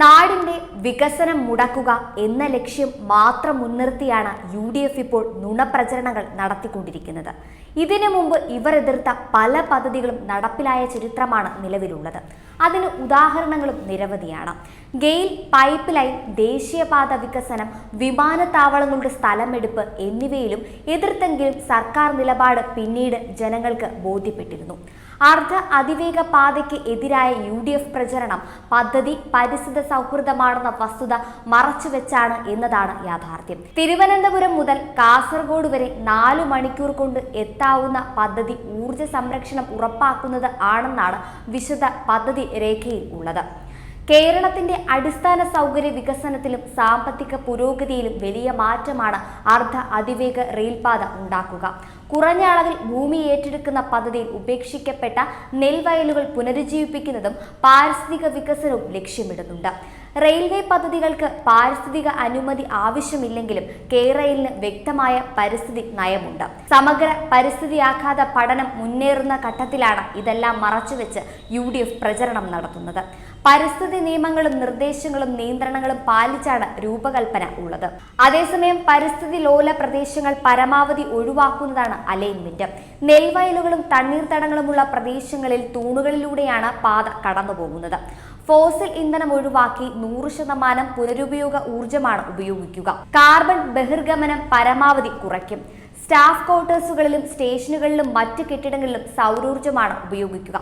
നാടിന്റെ വികസനം മുടക്കുക എന്ന ലക്ഷ്യം മാത്രം മുൻനിർത്തിയാണ് യു ഡി എഫ് ഇപ്പോൾ നുണപ്രചരണങ്ങൾ നടത്തിക്കൊണ്ടിരിക്കുന്നത്. ഇതിനു മുമ്പ് ഇവർ എതിർത്ത പല പദ്ധതികളും നടപ്പിലായ ചരിത്രമാണ് നിലവിലുള്ളത്. അതിന് ഉദാഹരണങ്ങളും നിരവധിയാണ്. ഗെയിൽ പൈപ്പ് ലൈൻ ദേശീയപാത വികസനം വിമാനത്താവളങ്ങളുടെ സ്ഥലമെടുപ്പ് എന്നിവയിലും എതിർത്തെങ്കിലും സർക്കാർ നിലപാട് പിന്നീട് ജനങ്ങൾക്ക് ബോധ്യപ്പെട്ടിരുന്നു. അർദ്ധ അതിവേഗ പാതയ്ക്ക് എതിരായ യു പ്രചരണം പദ്ധതി പരിസ്ഥിതി സൗഹൃദമാണെന്ന വസ്തുത മറച്ചുവെച്ചാണ് എന്നതാണ് യാഥാർത്ഥ്യം. തിരുവനന്തപുരം മുതൽ കാസർഗോഡ് വരെ നാലു മണിക്കൂർ കൊണ്ട് എത്താവുന്ന പദ്ധതി ഊർജ സംരക്ഷണം ഉറപ്പാക്കുന്നത് ആണെന്നാണ് വിശദ പദ്ധതി രേഖയിൽ ഉള്ളത്. കേരളത്തിന്റെ അടിസ്ഥാന സൗകര്യ വികസനത്തിലും സാമ്പത്തിക പുരോഗതിയിലും വലിയ മാറ്റമാണ് അർദ്ധ അതിവേഗ റെയിൽപാത ഉണ്ടാക്കുക. കുറഞ്ഞ അളവിൽ ഭൂമി ഏറ്റെടുക്കുന്ന പദ്ധതിയിൽ ഉപേക്ഷിക്കപ്പെട്ട നെൽവയലുകൾ പുനരുജ്ജീവിപ്പിക്കുന്നതും പാരിസ്ഥിതിക വികസനവും ലക്ഷ്യമിടുന്നുണ്ട്. റെയിൽവേ പദ്ധതികൾക്ക് പാരിസ്ഥിതിക അനുമതി ആവശ്യമില്ലെങ്കിലും കേരളയിലിന് വ്യക്തമായ പരിസ്ഥിതി നയമുണ്ട്. സമഗ്ര പരിസ്ഥിതി ആഘാത പഠനം മുന്നേറുന്ന ഘട്ടത്തിലാണ് ഇതെല്ലാം മറച്ചുവെച്ച് യു ഡി എഫ് പ്രചരണം നടത്തുന്നത്. പരിസ്ഥിതി നിയമങ്ങളും നിർദ്ദേശങ്ങളും നിയന്ത്രണങ്ങളും പാലിച്ചാണ് രൂപകൽപ്പന ഉള്ളത്. അതേസമയം പരിസ്ഥിതി ലോല പ്രദേശങ്ങൾ പരമാവധി ഒഴിവാക്കുന്നതാണ് അലൈൻമെന്റ്. നെൽവയലുകളും തണ്ണീർത്തടങ്ങളുമുള്ള പ്രദേശങ്ങളിൽ തൂണുകളിലൂടെയാണ് പാത കടന്നുപോകുന്നത്. ഫോസിൽ ഇന്ധനം ഒഴിവാക്കി നൂറ് ശതമാനം പുനരുപയോഗ ഊർജമാണ് ഉപയോഗിക്കുക. കാർബൺ ബഹിർഗമനം പരമാവധി കുറയ്ക്കും. സ്റ്റാഫ് ക്വാർട്ടേഴ്സുകളിലും സ്റ്റേഷനുകളിലും മറ്റ് കെട്ടിടങ്ങളിലും സൗരോർജമാണ് ഉപയോഗിക്കുക.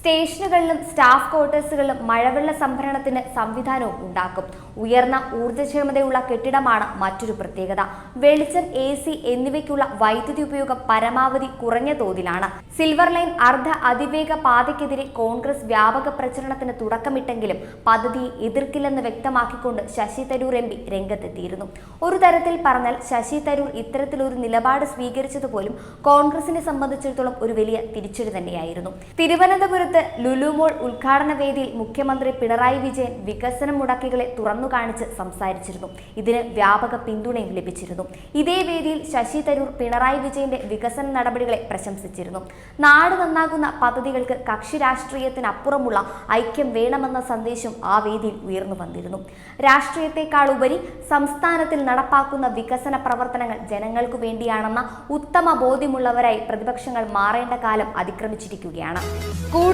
സ്റ്റേഷനുകളിലും സ്റ്റാഫ് ക്വാർട്ടേഴ്സുകളിലും മഴവെള്ള സംഭരണത്തിന് സംവിധാനവും ഉണ്ടാക്കും. ഉയർന്ന ഊർജക്ഷമതയുള്ള കെട്ടിടമാണ് മറ്റൊരു പ്രത്യേകത. വെളിച്ചം എ സി എന്നിവയ്ക്കുള്ള വൈദ്യുതി ഉപയോഗം പരമാവധി കുറഞ്ഞ തോതിലാണ്. സിൽവർ ലൈൻ അർദ്ധ അതിവേഗ പാതയ്ക്കെതിരെ കോൺഗ്രസ് വ്യാപക പ്രചരണത്തിന് തുടക്കമിട്ടെങ്കിലും പദ്ധതിയെ എതിർക്കില്ലെന്ന് വ്യക്തമാക്കിക്കൊണ്ട് ശശി തരൂർ എം പി രംഗത്തെത്തിയിരുന്നു. ഒരു തരത്തിൽ പറഞ്ഞാൽ ശശി തരൂർ ഇത്തരത്തിലൊരു നിലപാട് സ്വീകരിച്ചതുപോലും കോൺഗ്രസിനെ സംബന്ധിച്ചിടത്തോളം ഒരു വലിയ തിരിച്ചടി തന്നെയായിരുന്നു. തിരുവനന്തപുരത്ത് ലുലുമോൾ ഉദ്ഘാടന വേദിയിൽ മുഖ്യമന്ത്രി പിണറായി വിജയൻ വികസന മുടക്കികളെ തുറന്നു കാണിച്ച് സംസാരിച്ചിരുന്നു. ഇതിന് വ്യാപക പിന്തുണയും ലഭിച്ചിരുന്നു. ഇതേ വേദിയിൽ ശശി തരൂർ പിണറായി വിജയന്റെ വികസന നടപടികളെ പ്രശംസിച്ചിരുന്നു. നാട് നന്നാകുന്ന പദ്ധതികൾക്ക് കക്ഷി രാഷ്ട്രീയത്തിനപ്പുറമുള്ള ഐക്യം വേണമെന്ന സന്ദേശം ആ വേദിയിൽ ഉയർന്നു വന്നിരുന്നു. രാഷ്ട്രീയത്തെക്കാൾ ഉപരി സംസ്ഥാനത്തിൽ നടപ്പാക്കുന്ന വികസന പ്രവർത്തനങ്ങൾ ജനങ്ങൾക്കു വേണ്ടിയാണെന്ന ഉത്തമ ബോധ്യമുള്ളവരായി പ്രതിപക്ഷങ്ങൾ മാറേണ്ട കാലം അതിക്രമിച്ചിരിക്കുകയാണ്.